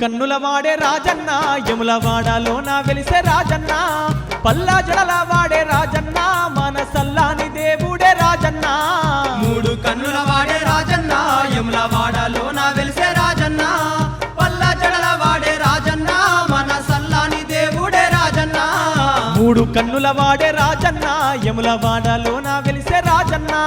కన్నుల వాడే రాజన్న యముల వాడలోన వెలిసే రాజన్న. పల్లా జడల వాడే రాజన్న మన సల్లాని దేవుడే రాజన్న. మూడు కన్నుల వాడే రాజన్న యముల వాడలో నా వెలిసే రాజన్న. పల్లా జడల వాడే రాజన్న మన సల్లాని దేవుడే రాజన్న. మూడు కన్నుల వాడే రాజన్న యముల వాడలోన వెలిసే రాజన్నా.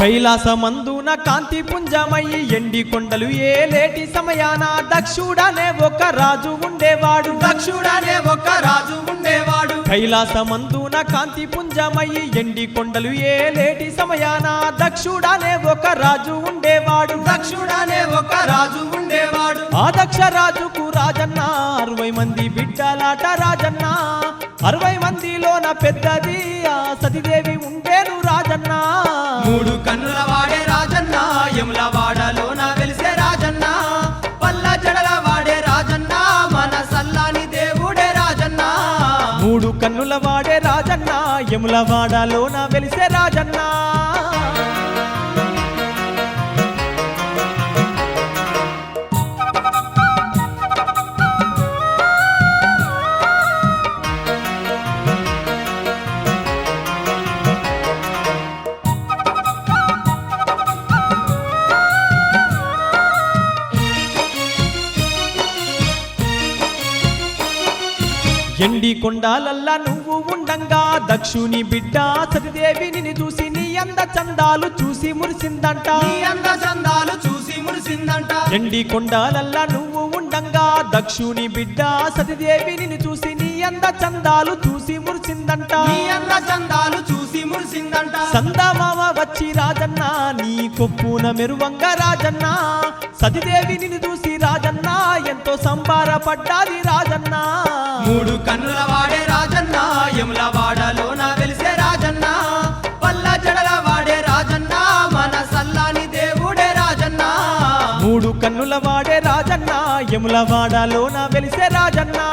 కైలాసమందున కాంతి పుంజమయ్యి ఎండి కొండలు ఏలేటి సమయాన దక్షుడనే ఒక రాజు ఉండేవాడు. దక్షుడనే ఒక రాజు ఉండేవాడు. కైలాసమందున కాంతి పుంజమయ్యి ఎండి కొండలు ఏలేటి సమయాన దక్షుడనే ఒక రాజు ఉండేవాడు. దక్షుడనే ఒక రాజు ఉండేవాడు. ఆ దక్ష రాజుకు రాజన్న అరవై మంది బిడ్డలాట రాజన్న అరవై మందిలోన పెద్దది ఆ సతిదేవి రాజన్న మూడు కన్నుల వాడే రాజన్న యముల వాడలోన వెలిసే రాజన్న. పల్ల జడల వాడే రాజన్న మన సల్లాని దేవుడే రాజన్న. మూడు కన్నుల వాడే రాజన్న యముల వాడలోన వెలిసే రాజన్న. ఎండి కొండాలల్లా నువ్వు ఉండంగా. దక్షుని బిడ్డ సతిదేవి నిన్ను చూసి నీ అంద చందాలు చూసి మురిసిందంట. నీ అంద చందాలు చూసి మురిసిందంట. ఎండి కొండాలల్లా నువ్వు ఉండంగా దక్షుని బిడ్డ సతిదేవి నిన్ను చూసి నీ అంద చందాలు చూసి మురిసిందంట. నీ అంద చందాలు చూసి మురిసిందంట. సందమామ వచ్చి రాజన్న నీ కొప్పున మెరువంగ రాజన్న. సతిదేవి నిన్ను చూసి రాజన్న ఎంతో సంబారపడ్డాది రాజన్న. మూడు కన్నుల రాజన్న యముల వాడలోన వెలిసే రాజన్నా.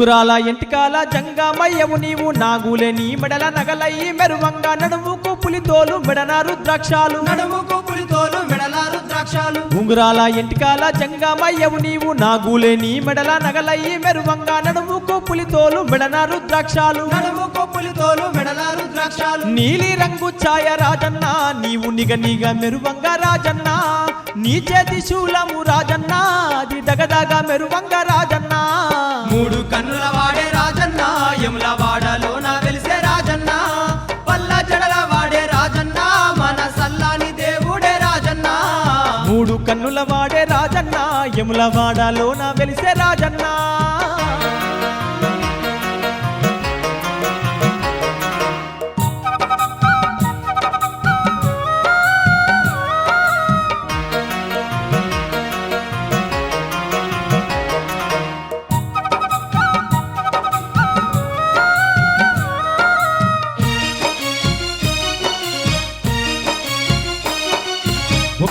ఉంగురాల ఎంటికాల జంగమయ్యవు నీవు నాగులే నీ మెడల నగలయ్యి మెరువంగా నడుముకు పులితోలు మెడన రుద్రాక్షాలు. నడుముకు పులితోలు మెడల రుద్రాక్షాలు. ఉంగురాల ఎంటికాల జంగమయ్యవు నీవు నాగులే నీ మెడల నగలయ్యి మెరువంగా నడుముకు పులితోలు మెడన రుద్రాక్షాలు. నడుముకు పులితోలు మెడల రుద్రాక్షాలు. నీలి రంగు ఛాయ రాజన్న నీవు నిగ నిగ మెరువంగ రాజన్న నీ చేతి శూలము రాజన్న అది దగదగ మెరువంగ రాజన్న. మూడు కన్నుల వాడే రాజన్న యముల వాడలోన వెలిసే రాజన్న. పల్ల జడల వాడే రాజన్న మన సల్లాని దేవుడే రాజన్న. మూడు కన్నుల వాడే రాజన్న యముల వాడలోన వెలిసే రాజన్నా.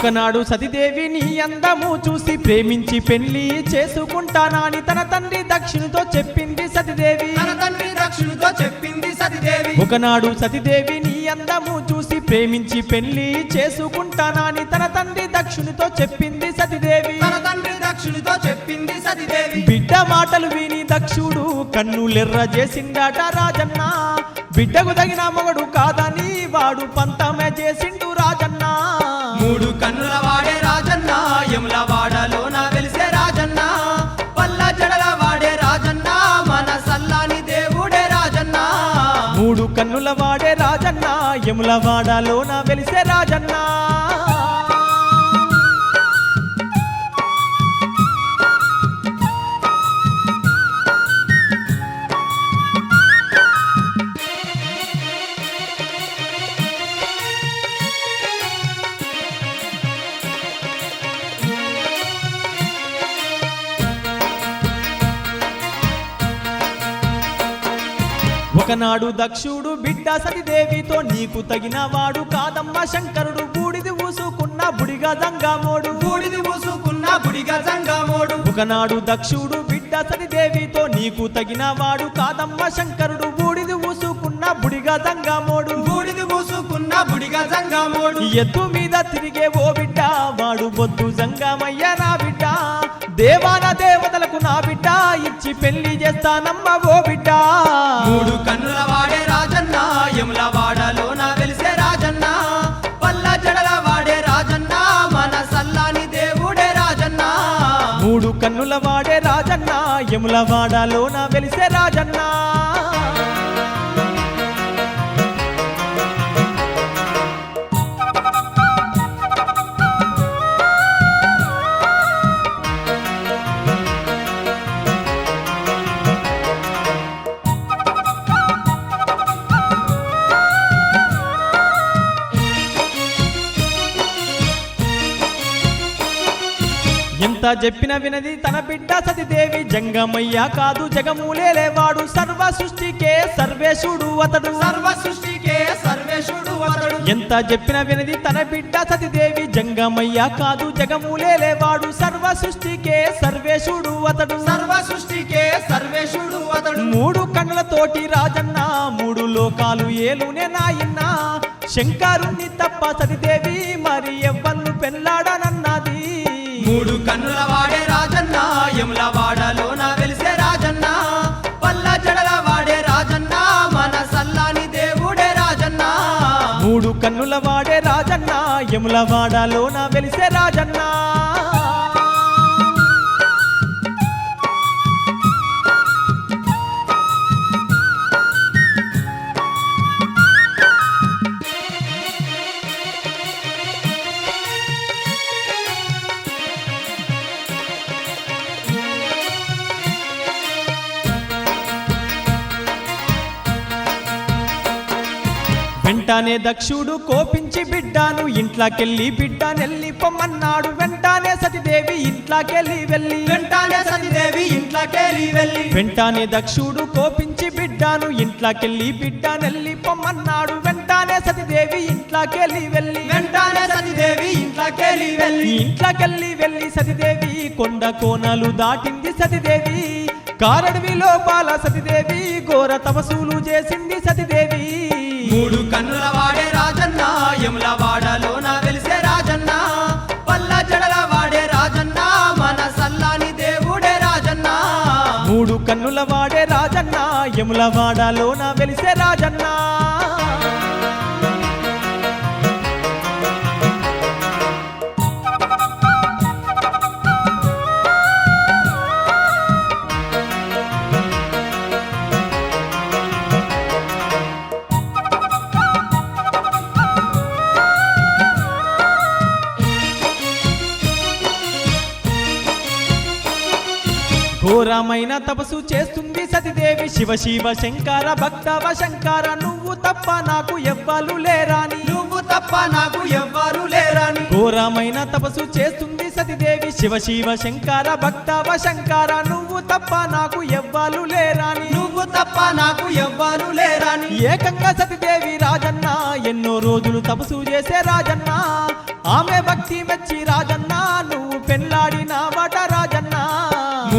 ఒకనాడు సతిదేవి నీ అందము చూసి ప్రేమించి పెళ్ళి చేసుకుంటానాని తన తండ్రి దక్షిణతో చెప్పింది సతిదేవి. తన తండ్రి దక్షునితో చెప్పింది సతిదేవి. ఒకనాడు సతిదేవి నీ అందము చూసి ప్రేమించి పెళ్ళి చేసుకుంటానాని తన తండ్రి దక్షునితో చెప్పింది సతిదేవి. తన తండ్రి చెప్పింది సతిదేవి. బిడ్డ మాటలు విని దక్షుడు కన్నులెర్ర చేసిండట రాజన్న. బిడ్డకు తగిన మొగడు కాదని వాడు పంతమే చేసిండు రాజన్న. కన్నుల వాడే రాజన్న యముల వాడలోన వెలిసే రాజన్న. పల్ల జడల వాడే రాజన్న మన సల్లాని దేవుడే రాజన్న. మూడు కన్నుల వాడే రాజన్న యముల వాడలోన వెలిసే రాజన్నా. ఒకనాడు దక్షుడు బిడ్డ సతిదేవితో నీకు తగిన వాడు కాదమ్మ శంకరుడు. బూడిది ఊసుకున్న బుడిగా దంగామోడు బూడిది మూసుకున్న బుడిగ జంగమోడు. ఒకనాడు దక్షుడు బిడ్డ సతిదేవితో నీకు తగిన వాడు కాదమ్మ శంకరుడు. బూడిది ఊసుకున్న బుడిగా దంగామోడు బూడిది మూసుకున్న బుడిగ జంగమోడు. ఎద్దు మీద తిరిగే ఓ బిడ్డ వాడు బొద్దు జంగమయ్య నా బిడ్డ. దేవాన దేవతలకు నా బిడ్డ ఇచ్చి పెళ్ళి చేస్తానమ్మ ఓ బిడ్డ. మూడు కన్నుల వాడే రాజన్న యముల వాడలో నా వెలిసే రాజన్న. పల్ల జడల వాడే రాజన్న మన సల్లాని దేవుడే రాజన్న. మూడు కన్నుల వాడే రాజన్న యముల వాడలోన వెలిసే రాజన్న. చెప్పిన వినది తన బిడ్డ సతిదేవి జంగమయ్య కాదు జగమూలేవాడు సర్వ సృష్టికే సర్వేశుడు అతడు. సర్వ సృష్టికే సర్వేశుడు అతడు. ఎంత చెప్పిన వినది తన బిడ్డ సతిదేవి జంగమయ్య కాదు జగమూలేవాడు సర్వ సృష్టికే సర్వేశుడు అతడు. సర్వ సృష్టికే సర్వేశుడు అతడు. మూడు కన్నులతోటి రాజన్న మూడు లోకాలు ఏలునే నాయన్న. శంకరుణ్ణి తప్ప సతిదేవి మరి కన్నుల వాడే రాజన్న యముల వాడలోన వెలిసే రాజన్న. పల్ల జడల వాడే రాజన్న మన సల్లాని దేవుడే రాజన్న. మూడు కన్నుల వాడే రాజన్న యముల వాడలోన వెంటనే దక్షుడు కోపించి బిడ్డాను ఇంట్లోకెళ్ళి బిడ్డ నెల్లి పొమ్మన్నాడు. వెంటనే సతిదేవి ఇంట్లోకెళ్ళి వెళ్ళి. వెంటనే సతిదేవి ఇంట్లోకెళ్ళి వెళ్ళి. వెంటనే దక్షుడు కోపించి బిడ్డాను ఇంట్లోకెళ్ళి బిడ్డ నెల్లి పొమ్మన్నాడు. వెంటనే సతిదేవి ఇంట్లోకెళ్ళి వెళ్ళి. వెంటనే సతిదేవి ఇంట్లోకెళ్ళి వెళ్ళి. ఇంట్లోకెళ్ళి వెళ్ళి సతిదేవి కొండ కోనలు దాటింది సతిదేవి. కారడవి లోపాల సతిదేవి ఘోర తపస్సులు చేసింది సతిదేవి. మూడు కన్నుల వాడే రాజన్న యముల వాడలోన వెలిసే రాజన్న. పల్ల జడల వాడే రాజన్న మన సల్లాని దేవుడే రాజన్న. మూడు కన్నుల వాడే రాజన్న యముల వాడలోన వెలిసే రాజన్న. ఘోరమైన తపస్సు చేస్తుంది సతిదేవి. శివ శివ శంకర భక్తవ శంకర నువ్వు తప్ప నాకు ఎవ్వలు లేరాని. నువ్వు తప్ప నాకు ఎవ్వరు లేరని. ఘోరమైన తపస్సు చేస్తుంది సతిదేవి. శివ శివ శంకర భక్తవ శంకర నువ్వు తప్ప నాకు ఎవ్వలు లేరాని. నువ్వు తప్ప నాకు ఎవ్వరు లేరని. ఏకంగా సతిదేవి రాజన్న ఎన్నో రోజులు తపస్సు చేసే రాజన్న. ఆమె భక్తి మెచ్చి రాజన్న నువ్వు పెళ్ళాడిన వాట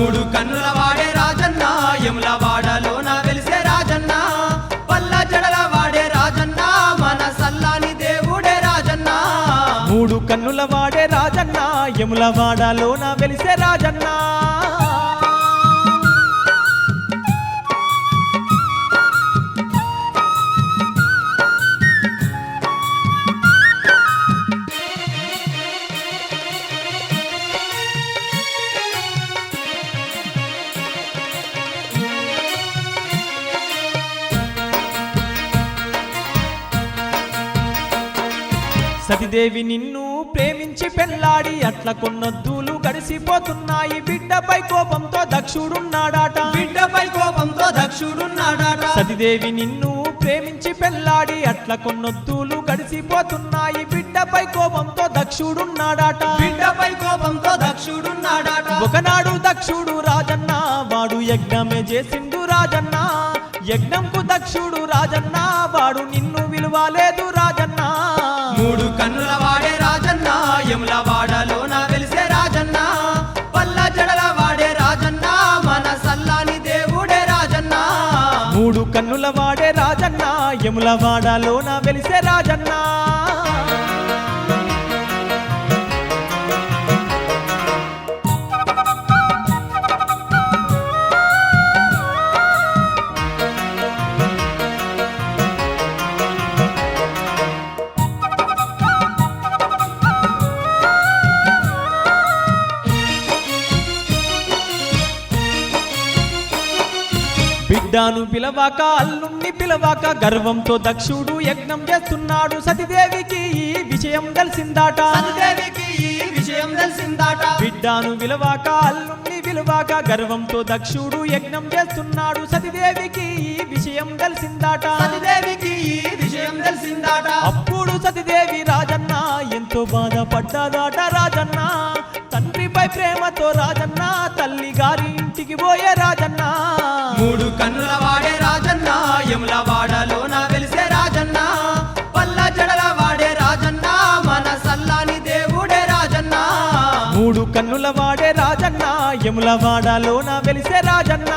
మూడు కన్నుల వాడే రాజన్న యముల వాడలోన నా వెలిసే రాజన్న. పల్ల జడల వాడే రాజన్న మన సల్లాని దేవుడే రాజన్న. మూడు కన్నుల వాడే రాజన్న యముల వాడలోన వెలిసే రాజన్న. సతిదేవి నిన్ను ప్రేమించి పెళ్ళాడి అట్ల కొన్నొద్దులు గడిసిపోతున్నాయి. బిడ్డపై కోపంతో దక్షుడున్నాడాట. బిడ్డపై కోపంతో దక్షుడున్నాడట. సతిదేవి నిన్ను ప్రేమించి పెళ్ళాడి అట్ల కొన్నొద్దులు గడిసిపోతున్నాయి. బిడ్డపై కోపంతో దక్షుడున్నాడాట. బిడ్డపై కోపంతో దక్షుడున్నాడట. ఒకనాడు దక్షుడు రాజన్న వాడు యజ్ఞమే చేసిండు రాజన్న. యజ్ఞంకు దక్షుడు రాజన్న వాడు నిన్ను విలువలేదు యముల వెలిసే రాజన్నా. బిడ్డాను పిలవాక అల్లుణ్ణి పిలవాక గర్వంతో దక్షుడు యజ్ఞం చేస్తున్నాడు. సతిదేవికి ఈ విషయం తెలిసిందాట. సతిదేవికి ఈ విషయం తెలిసిందాట. బిడ్డాను విలవాక అల్లుణ్ణి విలువాక గర్వంతో దక్షుడు యజ్ఞం చేస్తున్నాడు. సతిదేవికి ఈ విషయం తెలిసిందాట. సతిదేవికి ఈ విషయం తెలిసిందాట. అప్పుడు సతిదేవి రాజన్న ఎంతో బాధపడ్డదాట రాజన్న. తండ్రిపై ప్రేమతో రాజన్న తల్లి గారి ఇంటికి పోయే రాజన్న. మూడు కన్నుల వాడే రాజన్న యముల వాడలోన వెలిసే రాజన్న. పల్ల జడల వాడే రాజన్న మన సల్లాని దేవుడే రాజన్న. మూడు కన్నుల వాడే రాజన్న యముల వాడలోన వెలిసే రాజన్న.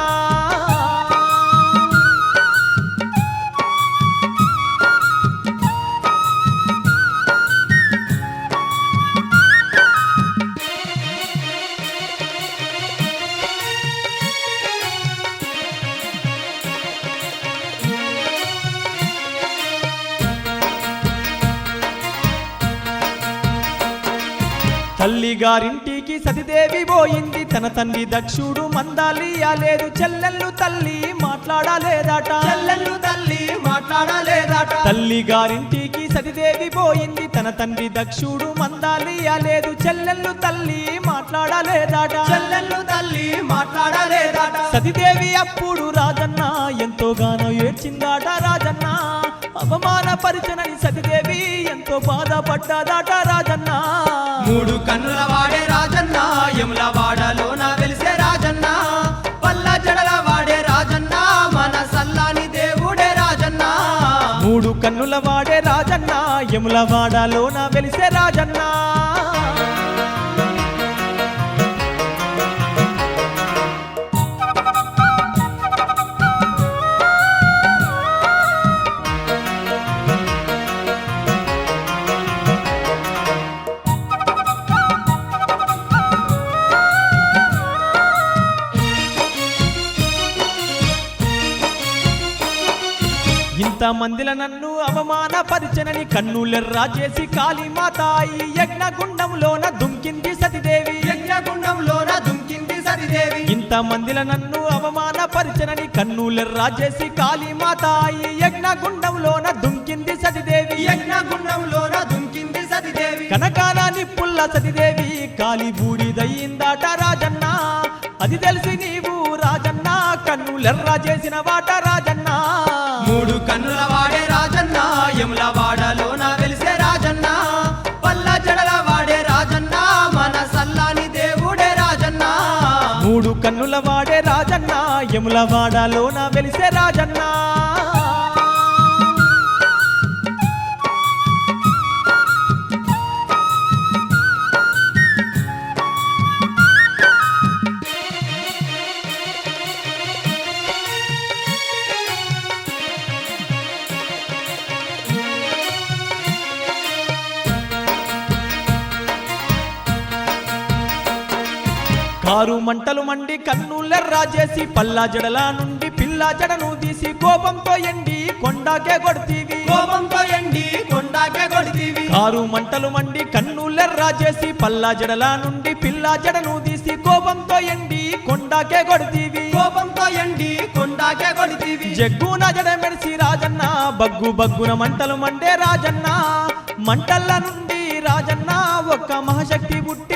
తల్లి గారింటికి సతిదేవి పోయింది. తన తండ్రి దక్షుడు మందాలియాలేదు చెల్లెళ్ళు తల్లి మాట్లాడలేదట. చెల్లెళ్ళు తల్లి మాట్లాడలేదట. తల్లి గారింటికి సతిదేవి పోయింది. తన తండ్రి దక్షుడు మందాలియాలేదు చెల్లెళ్ళు తల్లి మాట్లాడలేదట. చెల్లెళ్ళు తల్లి మాట్లాడలేదట. సతిదేవి అప్పుడు రాజన్న ఎంతోగానో ఏడ్చిందాట రాజన్న. అవమానపరిచనని సతిదేవి ఎంతో బాధపడ్డాదాట రాజన్న. మూడు కన్నుల వాడే రాజన్న యముల వాడలోన వెలిసే రాజన్న. పల్ల జడల వాడే రాజన్న మన సల్లాని దేవుడే రాజన్న. మూడు కన్నుల వాడే రాజన్న యముల వాడలోన వెలిసే రాజన్నా. ఇంతమందిల నన్ను అవమానపరిచనని కన్నులెర్రా చేసి కాళీమాతాయి యజ్ఞగుండంలోన దుంకింది సతిదేవి. యజ్ఞగుండంలోన దుంకింది సతిదేవి. ఇంతమందిల నన్ను అవమానపరిచనని కన్నులెర్రా చేసి కాళీమాతాయి యజ్ఞగుండంలోన దుంకింది సతిదేవి. యజ్ఞగుండంలోన దుంకింది సతిదేవి. కనకాన నిప్పుల్ల సతిదేవి. కాలి బూడిదయ్యిందాట రాజన్న. అది తెలిసి నీవు రాజన్న. కన్నులెర్రా చేసిన వాట రాజన్న. మూడు కన్నుల వాడే రాజన్న యముల వాడలోన వెలిసే రాజన్న. పల్ల జడల వాడే రాజన్న మన సల్లాని దేవుడే రాజన్న. మూడు కన్నుల వాడే రాజన్న యముల వాడలోన వెలిసే రాజన్న. మంటలు మండి కన్నులెర్రా చేసి పల్లా జడల నుండి పిల్లా జడను తీసి కోపంతో ఎండి కొండాకే కొడుతీవి. కోపంతో ఎండి కొండాకే కొడితీవి. కారు మంటలు మండి కన్నులెర్రా చేసి పల్లా జడల నుండి పిల్లా జడను తీసి కోపంతో ఎండి కొండాకే కొడుతీవి. కోపంతో ఎండి కొండాకే కొడితీవి. జగ్గున జడ మెడిసి రాజన్న బగ్గు బగ్గున మంటలు మండే రాజన్న మంటల్ల నుండి రాజన్న ఒక్క మహాశక్తి పుట్టింది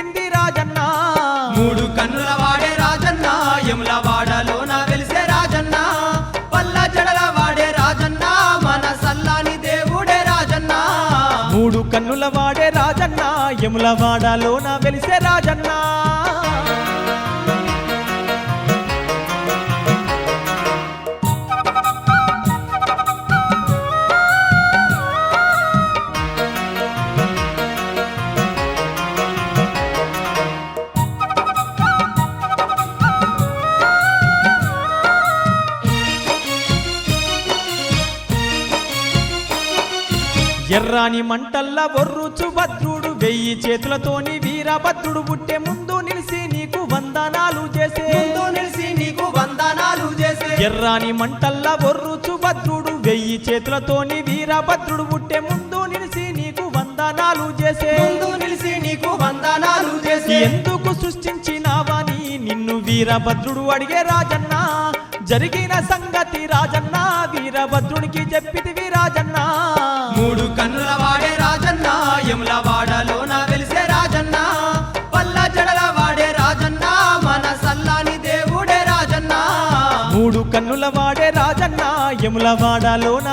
రాజ్యముల నా వెలిసే రాజన్న. ఎర్రాని మంటల్లా బొర్రుచు భద్రు వెయ్యి చేతులతోని వీరభద్రుడు పుట్టే ముందు నిలిసి నీకు వందనాలు చేసే. నిలిసి నీకు వందనాలు చేసే. ఎర్రాని మంటల్ల ఒర్రుచు భద్రుడు వెయ్యి చేతులతోని వీరభద్రుడు పుట్టే ముందు నిలిసి నీకు వందనాలు చేసే. నిలిసి నీకు వందనాలు చేసే. ఎందుకు సృష్టించినావని నిన్ను వీరభద్రుడు అడిగే రాజన్న జరిగిన సంగతి రాజన్న వీరభద్రునికి చెప్పితివి యముల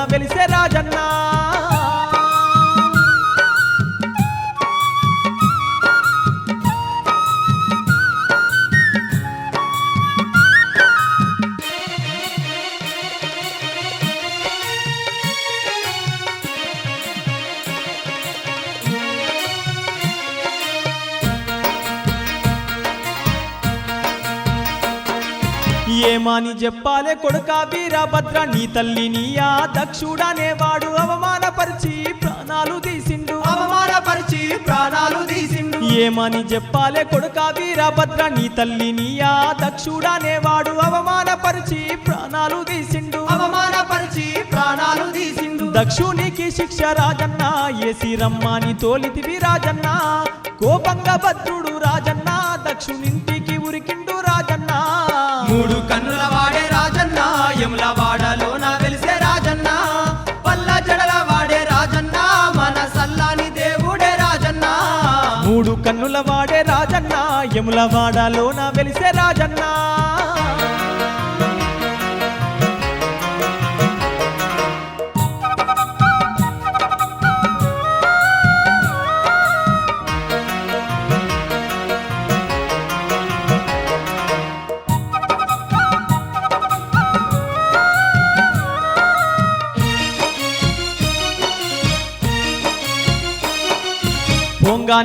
ఏమాని చెప్పాలే కొడుక వీరభద్ర నీ తల్లి నీయా దక్షుడనేవాడు అవమానపరిచి ప్రాణాలు తీసిండు. అవమానపరిచి ప్రాణాలు తీసిండు. ఏమని చెప్పాలే కొడుక వీరభద్ర నీ తల్లి నీయా దక్షుడనేవాడు అవమానపరిచి ప్రాణాలు తీసిండు. అవమానపరిచి ప్రాణాలు తీసిండు. దక్షునికి శిక్ష రాజన్న ఏసి రమ్మని తోలితివి రాజన్న. కోపంగా భద్రుడు రాజన్న రాజన్న మూడు కన్నుల వాడే రాజన్న యముల వాడలో నా వెలిసే రాజన్న. పల్ల జడల వాడే రాజన్న మన సల్లాని దేవుడే రాజన్న. మూడు కన్నుల వాడే రాజన్న యముల వాడలోన వెలిసే రాజన్నా.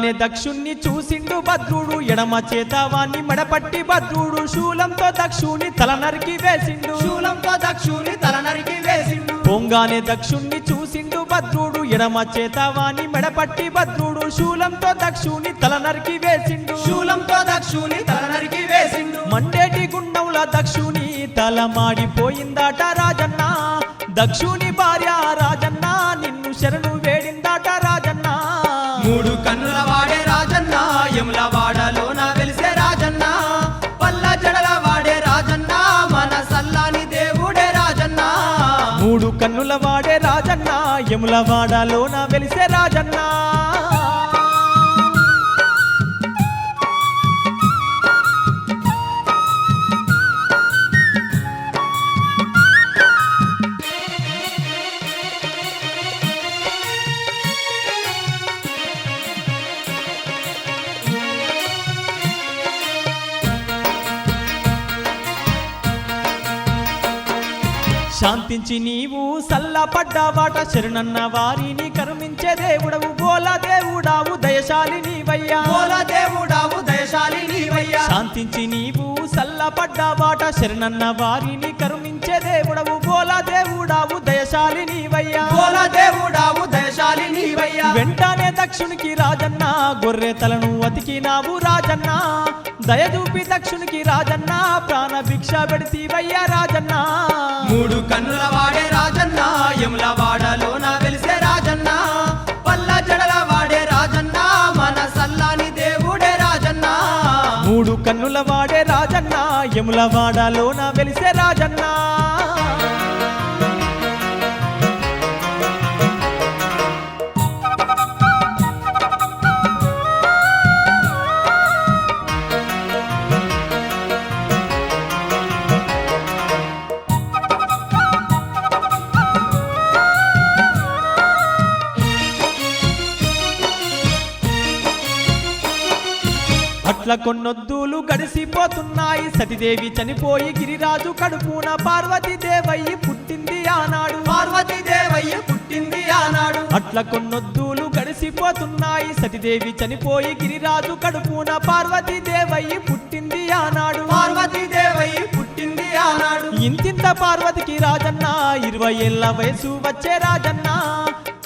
పొంగానే దక్షుణ్ణి చూసిండు భద్రుడు. ఎడమ చేత వాణ్ణి మెడపట్టి భద్రుడు. శూలంతో దక్షుని తల నరికి వేసిండు. శూలంతో దక్షుని తల నరికి వేసిండు. పొంగానే దక్షుణ్ణి చూసిండు భద్రుడు. ఎడమ చేత వాణ్ణి మెడపట్టి భద్రుడు. శూలంతో దక్షుని తల నరికి వేసిండు. శూలంతో దక్షుని తల నరికి వేసిండు. మండేటి గుండంల దక్షుని తల మాడిపోయిందాట రాజన్న. దక్షుని భార్య రాజన్న నా వెలిసే రాజన్నా. శాంతించి నీవు సల్లపడ్డావాట శరణన్న వారిని కరుణించే దేవుడవు బోల దేవుడావు దయశాలి నీవయ్యా. మూల దేవుడావు దయశాలి నీవయ్యా. శాంతించి నీవు సల్లపడ్డావాట శరణన్న వారిని కరుణించే దేవుడవు బోల దేవుడావు దయశాలి నీవయ్యా. మూల దేవుడావు దయశాలి నీవయ్యా. వెంటనే దక్షునికి రాజన్న గొర్రె తలను అతికినావు రాజన్న. దయదూపి దక్షునికి రాజన్న ప్రాణ భిక్ష పెడితీవయ్యా రాజన్న. మూడు కన్నుల వాడే రాజన్న యముల వాడలో నా వెలిసే రాజన్న. పల్ల జడల వాడే రాజన్న మన సల్లాని దేవుడే రాజన్న. మూడు కన్నుల వాడే రాజన్న యముల వెలిసే రాజన్నా. కొన్నొద్దులు గడిసిపోతున్నాయి. సతిదేవి చనిపోయి గిరిరాజు కడుపున పార్వతీదేవయ్యి పుట్టింది ఆనాడు. పార్వతీ దేవయ్య పుట్టింది ఆనాడు. అట్ల కొన్నొద్దులు గడిసిపోతున్నాయి. సతిదేవి చనిపోయి గిరిరాజు కడుపున పార్వతీదేవయ్యి పుట్టింది ఆనాడు. పార్వతీ దేవయ్య పుట్టింది ఆనాడు. ఇంతింత పార్వతికి రాజన్న ఇరవై ఏళ్ళ వయసు వచ్చే రాజన్న.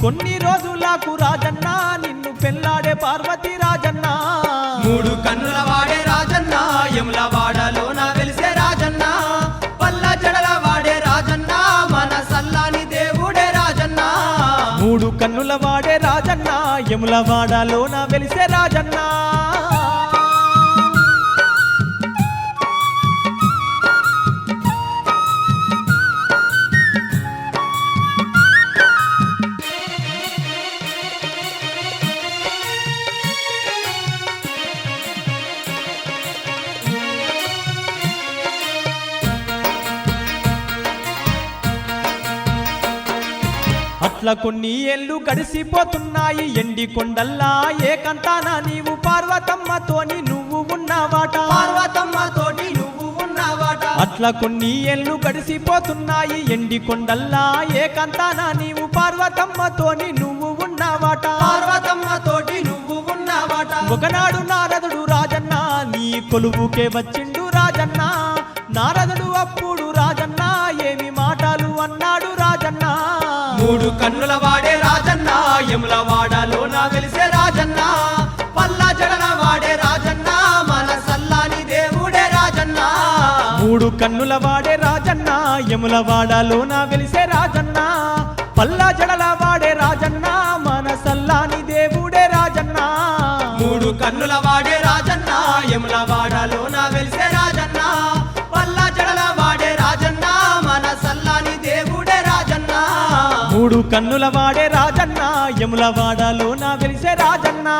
కొన్ని రోజులకు రాజన్న నిన్ను పెళ్ళాడే పార్వతి రాజన్న. మూడు కన్నుల వాడే రాజన్న యముల వాడలోన వెలిసే రాజన్న. పల్ల జడల వాడే రాజన్న మన సల్లాని దేవుడే రాజన్న. మూడు కన్నుల వాడే రాజన్న యముల వాడలోన వెలిసే రాజన్న. అట్లా కొన్ని ఏళ్ళు గడిసిపోతున్నాయి. ఎండి కొండల్లా ఏకంతాన నీవు పార్వతమ్మతోని నువ్వు ఉన్నవాట. పార్వతమ్మ తోటి నువ్వు ఉన్నవాట. అట్లా కొన్ని ఏళ్ళు గడిసిపోతున్నాయి. ఎండి కొండల్లా ఏకంతాన నీవు పార్వతమ్మతోని నువ్వు ఉన్నవాట. పార్వతమ్మ తోటి నువ్వు ఉన్నవాట. ఒకనాడు నారదుడు రాజన్న నీ కొలువుకే వచ్చిండు రాజన్న. నారదుడు అప్పుడు మూడు కన్నుల వాడే రాజన్న యముల వాడలోన వెలిసే రాజన్న. పల్ల జడన వాడే రాజన్న మన సల్లాని దేవుడే రాజన్న. మూడు కన్నుల వాడే రాజన్న యముల వాడలోన వెలిసే రాజన్న. పల్లా జడల కన్నుల వాడే రాజన్న యముల వాడలోన వెలిసే రాజన్నా.